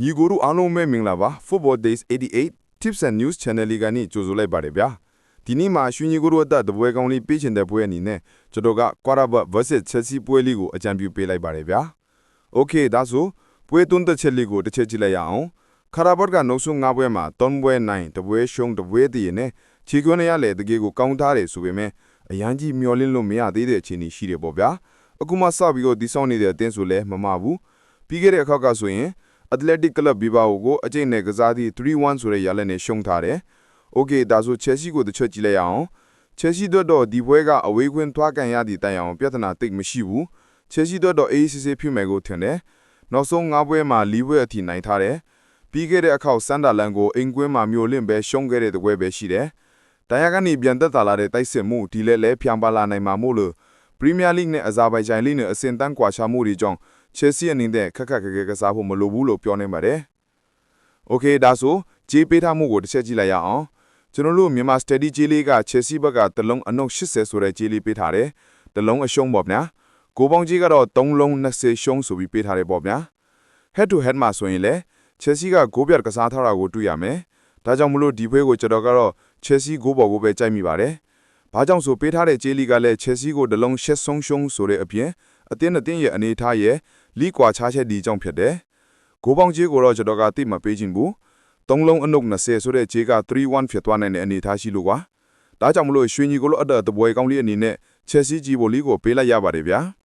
ညီကိုတို့အားလုံးပဲမင်္ဂလာပါ Football Days 88 Tips and News Channel လေးကနေကြိုဆိုလိုက်ပါတယ်ဗျာဒီနေ့မှာရွှေညီကိုတို့အသက်တပွဲကောင်းလေးပေးချင်တဲ့ပွဲအနေနဲ့ကျွန်တော်က Quarterback vs Chelsea ပွဲလေးကိုအကြံပြုပေးလိုက်ပါတယ်ဗျာ Okay ဒါဆိုပွဲသွန်းတစ်ချက်လေးကိုတစ်ချက်ကြည့်လိုက်ရအောင်ခါရာဘတ်ကနှုတ်ဆုံး၅ပွဲမှာ၃ပွဲနိုင်တပွဲရှုံးတပွဲတည်နဲ့ခြေကွန်းရရလေတကယ်ကိုကောင်းထားတယ်ဆိုပေမဲ့အရန်ကြီးမျောလင်းလို့မရသေးတဲ့အခြေအနေရှိတယ်ပေါ့ဗျာအခုမှစပြီးတော့ဒီဆောင်နေတဲ့အတင်းဆိုလဲမမဘူးပြီးခဲ့တဲ့အခါကဆိုရင် Athletic Club Bilbao ကိုအကျိတ်နဲ့ကစားသည့်3-1ဆိုတဲ့ရလဒ်နဲ့ရှုံးထားတယ်။ Okay ဒါဆို Chelsea ကိုတစ်ချက်ကြည့်လိုက်ရအောင်။ Chelsea တို့တော့ဒီပွဲကအဝေးခွင့်ထွားကန်ရသည့်တိုင်အောင်ပြဿနာတိတ်မရှိဘူး။ Chelsea တို့တော့ ACC ဖြစ်မယ်ကိုထင်တယ်။နောက်ဆုံး၅ပွဲမှာ၄ပွဲအထိနိုင်ထားတယ်။ပြီးခဲ့တဲ့အခေါက်စန်ဒါလန်ကိုအင်ကွင်းမှာမျိုးလင့်ပဲရှုံးခဲ့တဲ့တပွဲပဲရှိတယ်။တရားကနေပြန်သက်သာလာတဲ့တိုက်စစ်မှုဒီလဲလဲဖြံပါလာနိုင်မှာမို့လို့ Premier League နဲ့အဇာဘိုင်ဂျန်လိနဲ့အစင်တန်းကွာခြားမှုတွေကြောင့် Chelsea အနေနဲ့ခက်ခက်ခဲခဲကစားဖို့မလိုဘူးလို့ပြောနေပါတယ်။ Okay ဒါဆိုဂျေးပေးထားမှုကိုတစ်ချက်ကြည့်လိုက်ရအောင်။ကျွန်တော်တို့မြန်မာ Steady ဂျေးလေးက Chelsea ဘက်ကတလုံးအနှုတ်80ဆိုတဲ့ဂျေးလေးပေးထားတယ်။တလုံးအရှုံးပေါ့ဗျာ။ကိုပေါင်းကြီးကတော့3လုံး20ရှုံးဆိုပြီးပေးထားတယ်ပေါ့ဗျာ။ Head to head မှာဆိုရင်လည်း Chelsea ကဂိုးပြတ်ကစားထားတာကိုတွေ့ရမယ်။ဒါကြောင့်မလို့ဒီပွဲကိုကျွန်တော်ကတော့ Chelsea ဂိုးပေါ်ကိုပဲကြိုက်မိပါတယ်။ဘာကြောင့်ဆိုပေးထားတဲ့ဂျေးလီကလည်း Chelsea ကိုတလုံးရှက်ဆုံးရှုံးဆိုတဲ့အပြင်အသင်းအသင်းရဲ့အနေအထားရဲ့ လီကွာချားချက်ဒီကြောင့်ဖြစ်တယ်။ဂိုးပေါင်းကြီးကိုတော့ကျွန်တော်ကတိမပေးခြင်းဘူး။သုံးလုံးအနုပ်20ဆိုတဲ့ဂျေးက3-1ဖြစ်သွားနိုင်တဲ့အနေအထားရှိလို့ကွာ။ဒါကြောင့်မလို့ရွှေညီကိုလို့အတ္တတပွဲကောင်းလေးအနေနဲ့ Chelsea ကြီးဘိုလီကိုပေးလိုက်ရပါတယ်ဗျာ။